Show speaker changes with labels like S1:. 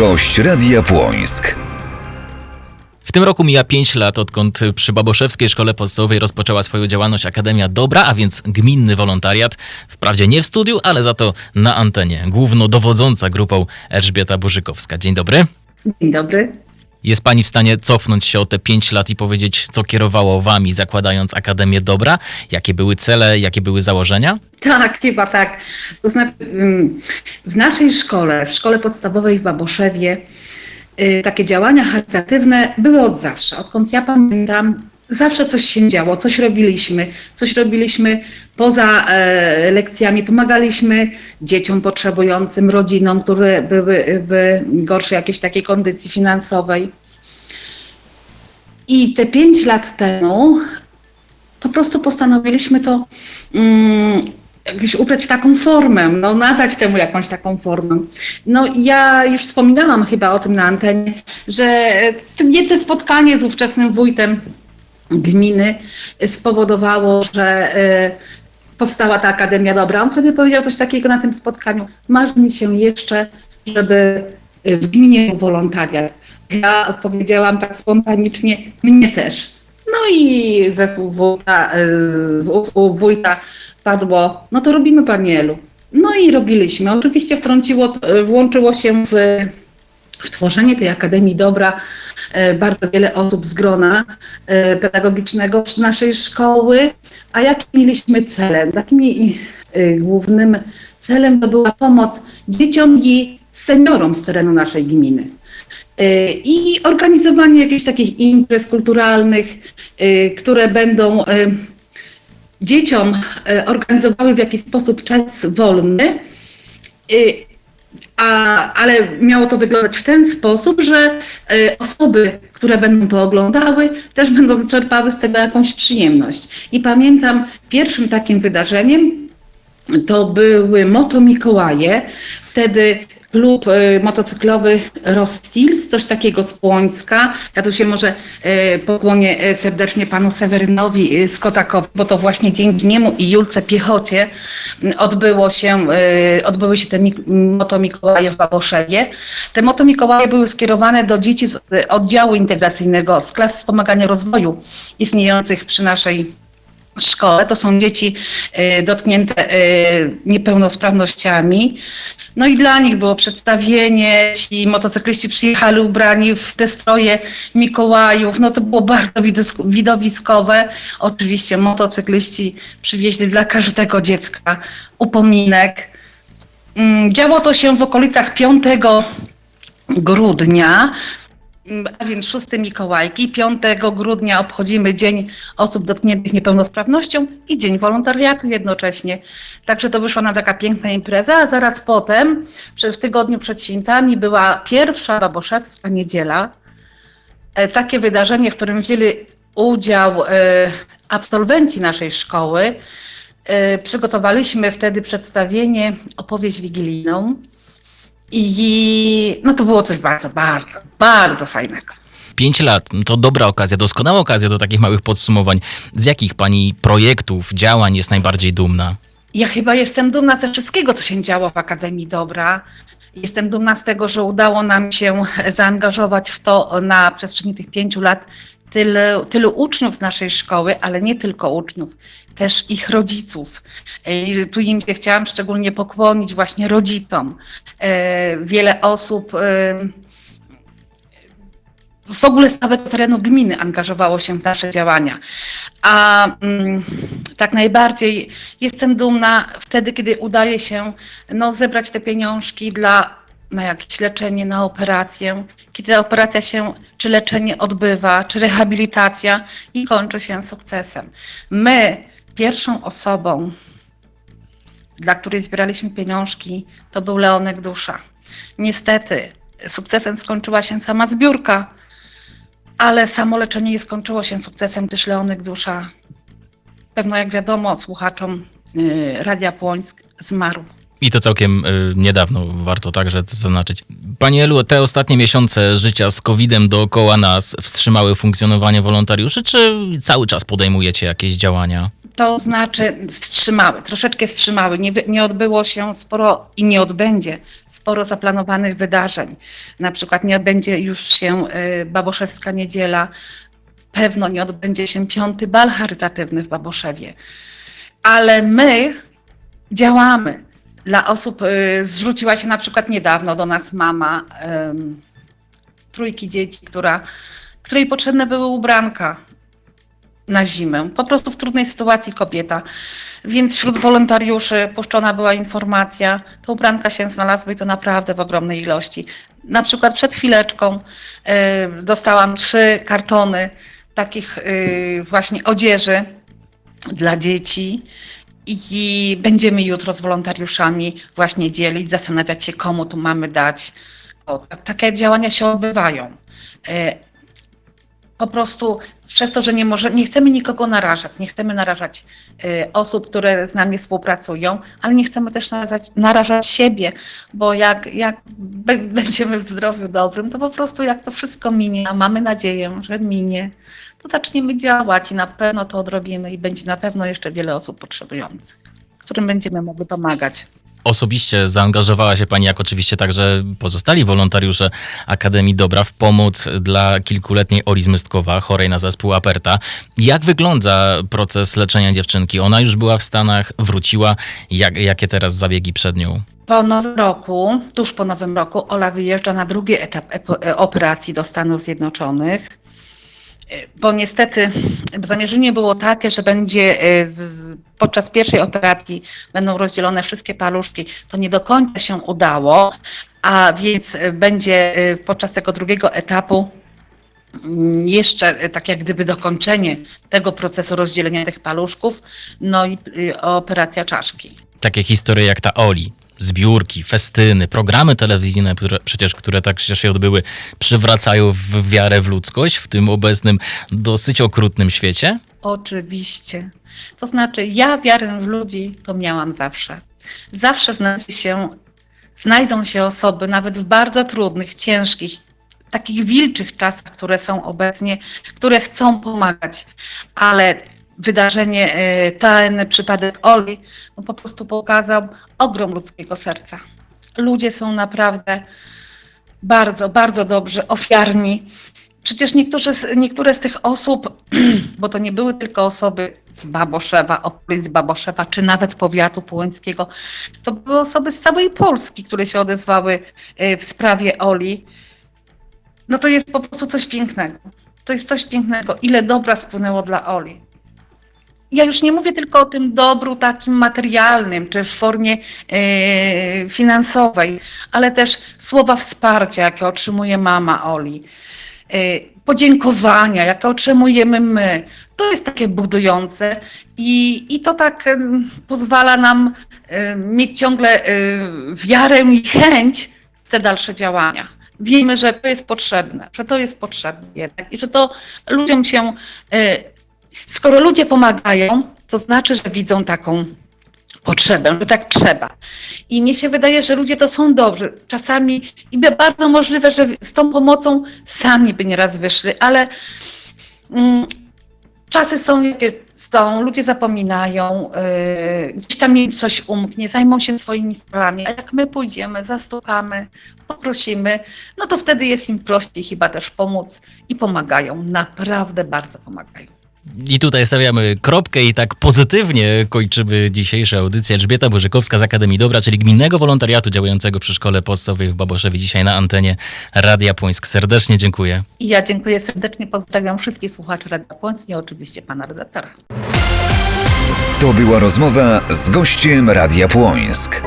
S1: Gość Radia Płońsk.
S2: W tym roku mija 5 lat, odkąd przy Baboszewskiej Szkole Podstawowej rozpoczęła swoją działalność Akademia Dobra, a więc gminny wolontariat. Wprawdzie nie w studiu, ale za to na antenie. Główno dowodząca grupą Elżbieta Burzykowska. Dzień dobry.
S3: Dzień dobry.
S2: Jest pani w stanie cofnąć się o te 5 lat i powiedzieć, co kierowało wami, zakładając Akademię Dobra? Jakie były cele, jakie były założenia?
S3: Tak, chyba tak. To znaczy, ym, w naszej szkole, w szkole podstawowej w Baboszewie, y, takie działania charytatywne były od zawsze. Odkąd ja pamiętam, zawsze coś się działo, coś robiliśmy, coś robiliśmy poza e, lekcjami, pomagaliśmy dzieciom potrzebującym, rodzinom, które były w gorszej jakiejś takiej kondycji finansowej. I te pięć lat temu po prostu postanowiliśmy to mm, jakoś ubrać w taką formę, no nadać temu jakąś taką formę. No ja już wspominałam chyba o tym na antenie, że jedno spotkanie z ówczesnym wójtem gminy spowodowało, że e, powstała ta Akademia Dobra. On wtedy powiedział coś takiego na tym spotkaniu. Marzy mi się jeszcze, żeby w gminie był wolontariat. Ja odpowiedziałam tak spontanicznie, mnie też. No i ze słów wójta, e, z wójta padło, no to robimy panielu. No i robiliśmy. Oczywiście wtrąciło, włączyło się w, w tworzenie tej Akademii Dobra e, bardzo wiele osób z grona e, pedagogicznego naszej szkoły. A jakie mieliśmy cele? Takim e, głównym celem to była pomoc dzieciom i seniorom z terenu naszej gminy. I organizowanie jakichś takich imprez kulturalnych, które będą dzieciom organizowały w jakiś sposób czas wolny, a, ale miało to wyglądać w ten sposób, że e, osoby, które będą to oglądały, też będą czerpały z tego jakąś przyjemność. I pamiętam pierwszym takim wydarzeniem to były Moto Mikołaje. Wtedy klub y, motocyklowy Rostils, coś takiego z Płońska. Ja tu się może y, pokłonię y, serdecznie panu Sewerynowi Skotakowi, bo to właśnie dzięki niemu i Julce Piechocie y, odbyło się, odbyły się te Moto Mikołaje w Baboszewie. Te Moto Mikołaje były skierowane do dzieci z oddziału integracyjnego, z klas wspomagania rozwoju istniejących przy naszej szkole. To są dzieci y, dotknięte y, niepełnosprawnościami. No i dla nich było przedstawienie, ci motocykliści przyjechali ubrani w te stroje Mikołajów, no to było bardzo widowiskowe. Oczywiście motocykliści przywieźli dla każdego dziecka upominek. Mm, Działo to się w okolicach 5 grudnia, a więc 6 Mikołajki. 5 grudnia obchodzimy Dzień Osób Dotkniętych Niepełnosprawnością i Dzień Wolontariatu jednocześnie. Także to wyszła nam taka piękna impreza, a zaraz potem, w tygodniu przed świętami, była pierwsza Baboszewska Niedziela. E, Takie wydarzenie, w którym wzięli udział e, absolwenci naszej szkoły. E, Przygotowaliśmy wtedy przedstawienie, opowieść wigilijną. I no to było coś bardzo, bardzo, bardzo fajnego.
S2: 5 lat no to dobra okazja, doskonała okazja do takich małych podsumowań. Z jakich pani projektów, działań jest najbardziej dumna?
S3: Ja chyba jestem dumna ze wszystkiego, co się działo w Akademii Dobra. Jestem dumna z tego, że udało nam się zaangażować w to na przestrzeni tych pięciu lat tylu, tylu uczniów z naszej szkoły, ale nie tylko uczniów, też ich rodziców. E, Tu im chciałam szczególnie pokłonić właśnie rodzicom. E, Wiele osób e, w ogóle z całego terenu gminy angażowało się w nasze działania. A mm, tak najbardziej jestem dumna wtedy, kiedy udaje się no, zebrać te pieniążki dla na jakieś leczenie, na operację, kiedy operacja się, czy leczenie odbywa, czy rehabilitacja i kończy się sukcesem. My, pierwszą osobą, dla której zbieraliśmy pieniążki, to był Leonek Dusza. Niestety, sukcesem skończyła się sama zbiórka, ale samo leczenie nie skończyło się sukcesem, gdyż Leonek Dusza, pewno jak wiadomo słuchaczom yy, Radia Płońsk, zmarł.
S2: I to całkiem y, niedawno, warto także zaznaczyć. Pani Elu, te ostatnie miesiące życia z COVID-em dookoła nas wstrzymały funkcjonowanie wolontariuszy, czy cały czas podejmujecie jakieś działania?
S3: to znaczy wstrzymały, troszeczkę wstrzymały. Nie, nie odbyło się sporo i nie odbędzie sporo zaplanowanych wydarzeń. Na przykład nie odbędzie już się y, Baboszewska Niedziela, pewno nie odbędzie się piąty bal charytatywny w Baboszewie. Ale my działamy. Dla osób, y, zwróciła się na przykład niedawno do nas mama ym, trójki dzieci, która, której potrzebne były ubranka na zimę. Po prostu w trudnej sytuacji kobieta. Więc wśród wolontariuszy puszczona była informacja, te ubranka się znalazły i to naprawdę w ogromnej ilości. Na przykład przed chwileczką y, dostałam trzy kartony takich y, właśnie odzieży dla dzieci. I będziemy jutro z wolontariuszami właśnie dzielić, zastanawiać się, komu tu mamy dać. O, takie działania się odbywają. Po prostu przez to, że nie, może, nie chcemy nikogo narażać, nie chcemy narażać e, osób, które z nami współpracują, ale nie chcemy też narażać, narażać siebie, bo jak, jak będziemy w zdrowiu dobrym, to po prostu jak to wszystko minie, a mamy nadzieję, że minie, to zaczniemy działać i na pewno to odrobimy i będzie na pewno jeszcze wiele osób potrzebujących, którym będziemy mogli pomagać.
S2: Osobiście zaangażowała się Pani, jak oczywiście także pozostali wolontariusze Akademii Dobra, w pomoc dla kilkuletniej Oli Zmystkowa, chorej na zespół Aperta. Jak wygląda proces leczenia dziewczynki? Ona już była w Stanach, wróciła. Jak, jakie teraz zabiegi przed nią?
S3: Po nowym roku, tuż po nowym roku, Ola wyjeżdża na drugi etap epo- e, operacji do Stanów Zjednoczonych. Bo niestety zamierzenie było takie, że będzie e, z, podczas pierwszej operacji będą rozdzielone wszystkie paluszki. To nie do końca się udało, a więc e, będzie e, podczas tego drugiego etapu mm, jeszcze tak jak gdyby dokończenie tego procesu rozdzielenia tych paluszków, no i operacja czaszki.
S2: Takie historie jak ta Oli. Zbiórki, festyny, programy telewizyjne, które, przecież, które tak się odbyły, przywracają w wiarę w ludzkość w tym obecnym dosyć okrutnym świecie?
S3: Oczywiście. To znaczy, ja wiarę w ludzi to miałam zawsze. Zawsze znajdzie się, znajdą się osoby, nawet w bardzo trudnych, ciężkich, takich wilczych czasach, które są obecnie, które chcą pomagać, ale wydarzenie, e, ten przypadek Oli, no po prostu pokazał ogrom ludzkiego serca. Ludzie są naprawdę bardzo, bardzo dobrze, ofiarni. Przecież niektórzy, niektóre z tych osób, bo to nie były tylko osoby z Baboszewa, okolic Baboszewa, czy nawet powiatu połońskiego, to były osoby z całej Polski, które się odezwały y, w sprawie Oli. No to jest po prostu coś pięknego. To jest coś pięknego. Ile dobra spłynęło dla Oli. Ja już nie mówię tylko o tym dobru takim materialnym, czy w formie y, finansowej, ale też słowa wsparcia, jakie otrzymuje mama Oli y, podziękowania, jakie otrzymujemy my. To jest takie budujące i, i to tak em, pozwala nam em, mieć ciągle y, wiarę i chęć w te dalsze działania. Wiemy, że to jest potrzebne, że to jest potrzebne jednak i że to ludziom się, y, skoro ludzie pomagają, to znaczy, że widzą taką potrzebę, że tak trzeba. I mnie się wydaje, że ludzie to są dobrzy. Czasami i bardzo możliwe, że z tą pomocą sami by nieraz wyszli, ale mm, czasy są jakie są, ludzie zapominają, yy, gdzieś tam im coś umknie, zajmą się swoimi sprawami, a jak my pójdziemy, zastukamy, poprosimy, no to wtedy jest im prościej chyba też pomóc i pomagają, naprawdę bardzo pomagają.
S2: I tutaj stawiamy kropkę i tak pozytywnie kończymy dzisiejszą audycję. Elżbieta Bożykowska z Akademii Dobra, czyli gminnego wolontariatu działającego przy Szkole Podstawowej w Baboszewie, dzisiaj na antenie Radia Płońsk. Serdecznie dziękuję.
S3: I ja dziękuję serdecznie, pozdrawiam wszystkich słuchaczy Radia Płonc i oczywiście pana redaktora.
S1: To była rozmowa z gościem Radia Płońsk.